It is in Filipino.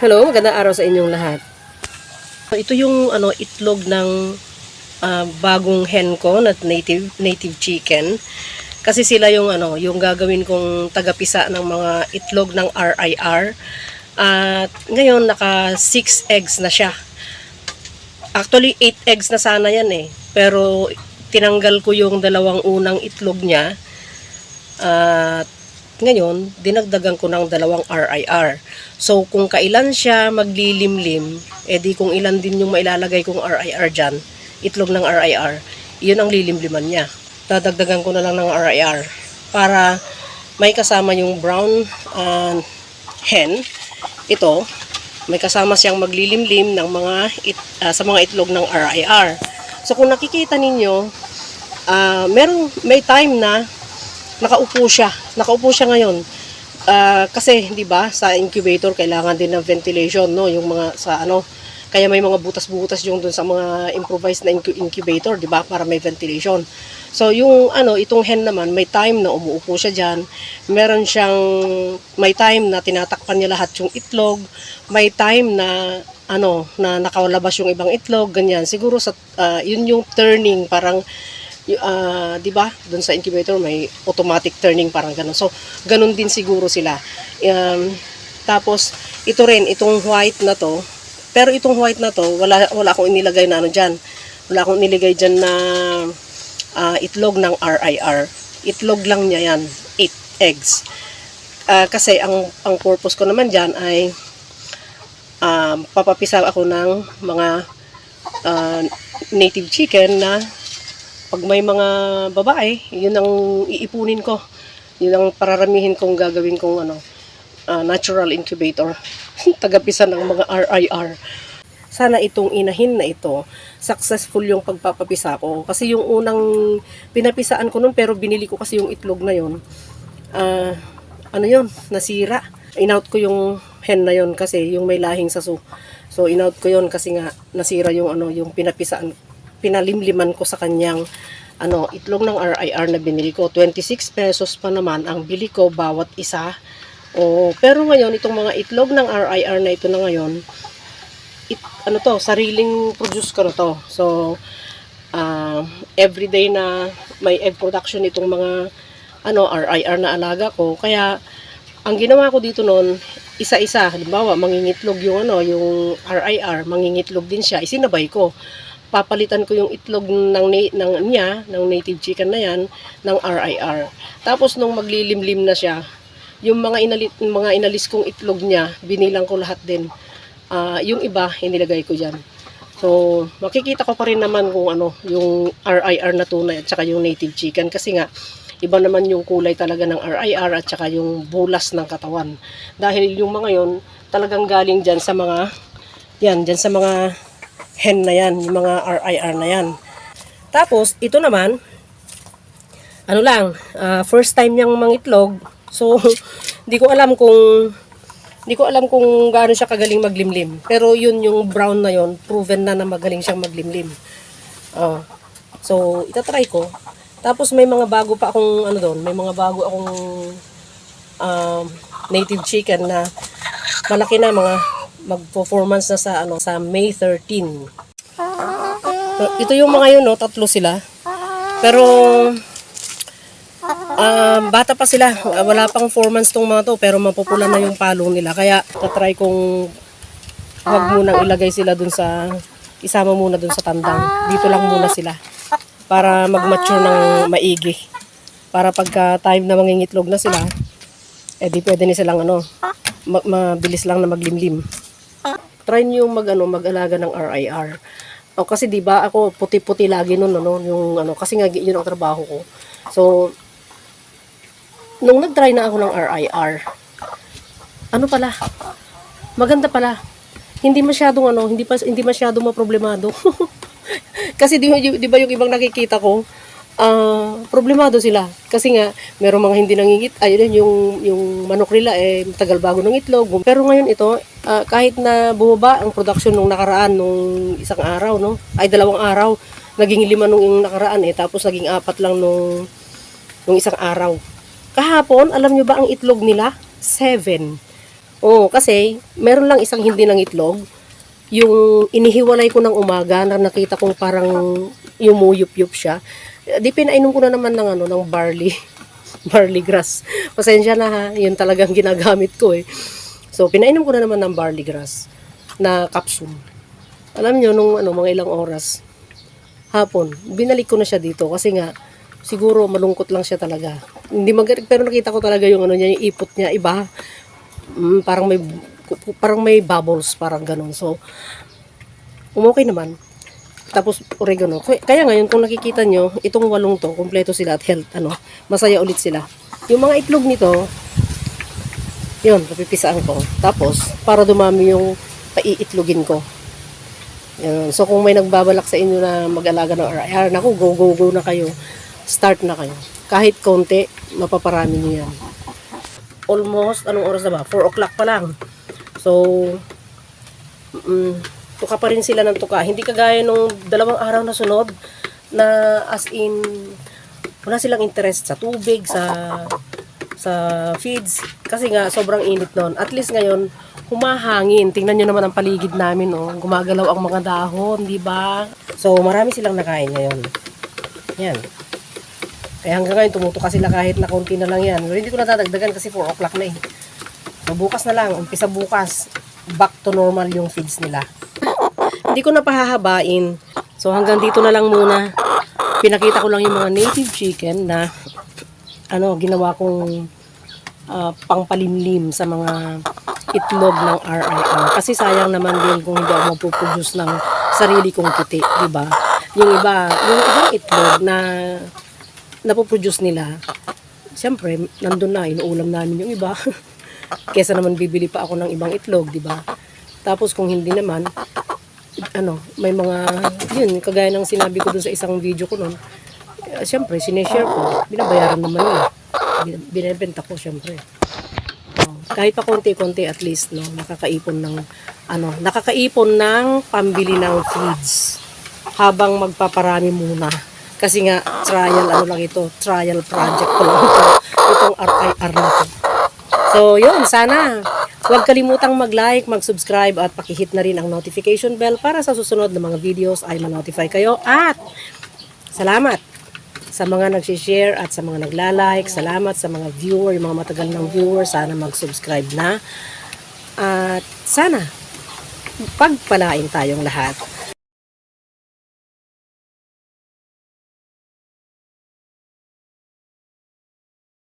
Hello, magandang araw sa inyong lahat. Ito yung ano itlog ng ah, bagong hen ko na native native chicken. Kasi sila yung ano, yung gagawin kong tagapisa ng mga itlog ng RIR. At ngayon naka 6 eggs na siya. Actually 8 eggs na sana yan eh. Pero tinanggal ko yung dalawang unang itlog niya. At ngayon, dinagdagan ko ng dalawang RIR. So, kung kailan siya maglilimlim, edi kung ilan din yung mailalagay kong RIR dyan, itlog ng RIR, yun ang lilimliman niya. Dadagdagan ko na lang ng RIR para may kasama yung brown uh, hen. Ito, may kasama siyang maglilimlim ng mga it, ah, sa mga itlog ng RIR. So, kung nakikita ninyo, ah meron, may time na nakaupo siya. Nakaupo siya ngayon. Ah, kasi 'di ba sa incubator kailangan din ng ventilation no yung mga sa ano kaya may mga butas-butas yung dun sa mga improvised na incu- incubator 'di ba para may ventilation. So yung ano itong hen naman may time na umuupo siya diyan. Meron siyang may time na tinatakpan niya lahat yung itlog, may time na ano na nakalabas yung ibang itlog ganyan. Siguro sa ah, yun yung turning parang ah, 'di ba? Doon sa incubator may automatic turning parang ganun. So, ganun din siguro sila. Um, tapos ito rin itong white na to. Pero itong white na to, wala wala akong inilagay na ano diyan. Wala akong nilagay diyan na ah, itlog ng RIR. Itlog lang niya yan, 8 eggs. Ah, kasi ang ang purpose ko naman diyan ay um, papapisa ako ng mga ah, native chicken na pag may mga babae, yun ang iipunin ko. Yun ang pararamihin kong gagawin kong ano, ah, natural incubator. Tagapisa ng mga RIR. Sana itong inahin na ito, successful yung pagpapapisa ko. Kasi yung unang pinapisaan ko nun, pero binili ko kasi yung itlog na yun. Ah, ano yun, nasira. Inout ko yung hen na yun kasi yung may lahing saso. So inout ko yun kasi nga nasira yung ano, yung pinapisaan pinalimliman ko sa kanyang ano, itlog ng RIR na binili ko. 26 pesos pa naman ang bili ko bawat isa. O, pero ngayon, itong mga itlog ng RIR na ito na ngayon, it, ano to, sariling produce ko na to. So, uh, everyday na may egg production itong mga ano, RIR na alaga ko. Kaya, ang ginawa ko dito noon, isa-isa, halimbawa, mangingitlog yung ano, yung RIR, mangingitlog din siya, isinabay ko papalitan ko yung itlog ng, ng niya, ng native chicken na yan, ng RIR. Tapos nung maglilimlim na siya, yung mga, inalit, mga inalis kong itlog niya, binilang ko lahat din. Ah, yung iba, inilagay ko dyan. So, makikita ko pa rin naman kung ano, yung RIR na tunay at saka yung native chicken. Kasi nga, iba naman yung kulay talaga ng RIR at saka yung bulas ng katawan. Dahil yung mga yon talagang galing dyan sa mga, yan, dyan sa mga hen na yan, yung mga RIR na yan. Tapos, ito naman, ano lang, ah, first time niyang mangitlog. So, hindi ko alam kung hindi ko alam kung gaano siya kagaling maglimlim. Pero yun yung brown na yon, proven na na magaling siyang maglimlim. Oh. So, itatry ko. Tapos may mga bago pa akong ano doon, may mga bago akong um, native chicken na malaki na mga mag-performance na sa ano sa May 13. So, ito yung mga yun, no, tatlo sila. Pero ah, bata pa sila. Wala pang 4 months tong mga to, pero mapupula na yung palo nila. Kaya tatry kong wag munang ilagay sila dun sa isama muna dun sa tandang. Dito lang muna sila para mag-mature ng maigi. Para pagka time na mangingitlog na sila, eh di pwede ni silang ano, ma- mabilis lang na maglimlim. Try niyo mag ano, mag-alaga ng RIR. O kasi 'di ba ako puti-puti lagi noon ano, yung ano kasi nga yun ang trabaho ko. So nung nag-try na ako ng RIR, ano pala? Maganda pala. Hindi masyadong ano, hindi pa hindi masyadong maproblemado. kasi di, di ba yung ibang nakikita ko, ah problemado sila. Kasi nga, merong mga hindi nangingit, ayun yung, yung manok nila eh, tagal bago ng itlog. Pero ngayon ito, ah, kahit na bumaba ang production nung nakaraan, nung isang araw, no? Ay, dalawang araw, naging lima nung nakaraan eh, tapos naging apat lang nung, nung isang araw. Kahapon, alam nyo ba ang itlog nila? Seven. Oo, kasi meron lang isang hindi ng itlog. Yung inihiwalay ko ng umaga na nakita kong parang yumuyup-yup siya. Di pinainom ko na naman ng ano ng barley barley grass. Pasensya na ha, yun talagang ginagamit ko eh. So pinainom ko na naman ng barley grass na capsule. Alam nyo, nung ano, mga ilang oras, hapon, binalik ko na siya dito kasi nga, siguro malungkot lang siya talaga. Hindi magaling, pero nakita ko talaga yung ano niya, yung ipot niya, iba. Mm, parang may parang may bubbles, parang ganun. So, umokay naman. Tapos oregano. Kaya ngayon kung nakikita nyo, itong walong to, kumpleto sila at health, ano, masaya ulit sila. Yung mga itlog nito, yun, papipisaan ko. Tapos, para dumami yung paiitlogin ko. Yun. So, kung may nagbabalak sa inyo na mag-alaga ng RIR, naku, go, go, go na kayo. Start na kayo. Kahit konti, mapaparami nyo yan. Almost, anong oras na ba? 4 o'clock pa lang. So, mm, tuka pa rin sila ng tuka. Hindi kagaya nung dalawang araw na sunod na as in wala silang interest sa tubig, sa sa feeds kasi nga sobrang init noon. At least ngayon humahangin. Tingnan niyo naman ang paligid namin oh. Gumagalaw ang mga dahon, di ba? So marami silang nakain ngayon. Yan. Kaya hanggang ngayon tumutuka sila kahit na konti na lang yan. Pero hindi ko natadagdagan kasi 4 o'clock na eh. So bukas na lang, umpisa bukas, back to normal yung feeds nila. Hindi ko na pahahabain. So hanggang dito na lang muna. Pinakita ko lang yung mga native chicken na ano, ginawa kong ah, pangpalimlim sa mga itlog ng RIR. Kasi sayang naman din kung hindi ako mapuproduce ng sarili kong kiti, di ba? Yung iba, yung ibang itlog na napoproduce nila, siyempre, nandun na, inuulam namin yung iba. Kesa naman bibili pa ako ng ibang itlog, di ba? Tapos kung hindi naman, ano, may mga, yun, kagaya ng sinabi ko dun sa isang video ko nun, eh, siyempre, sineshare ko, binabayaran naman yun. Bin- Binibenta ko, siyempre. Oh, kahit pa konti-konti at least, no, nakakaipon ng, ano, nakakaipon ng pambili ng feeds habang magpaparami muna. Kasi nga, trial, ano lang ito, trial project ko lang ito, itong RIR na to. So, yun, sana huwag kalimutang mag-like, mag-subscribe at pakihit na rin ang notification bell para sa susunod na mga videos ay ma-notify kayo. At salamat sa mga nag-share at sa mga nagla-like. Salamat sa mga viewer, mga matagal ng viewer. Sana mag-subscribe na. At sana pagpalain tayong lahat.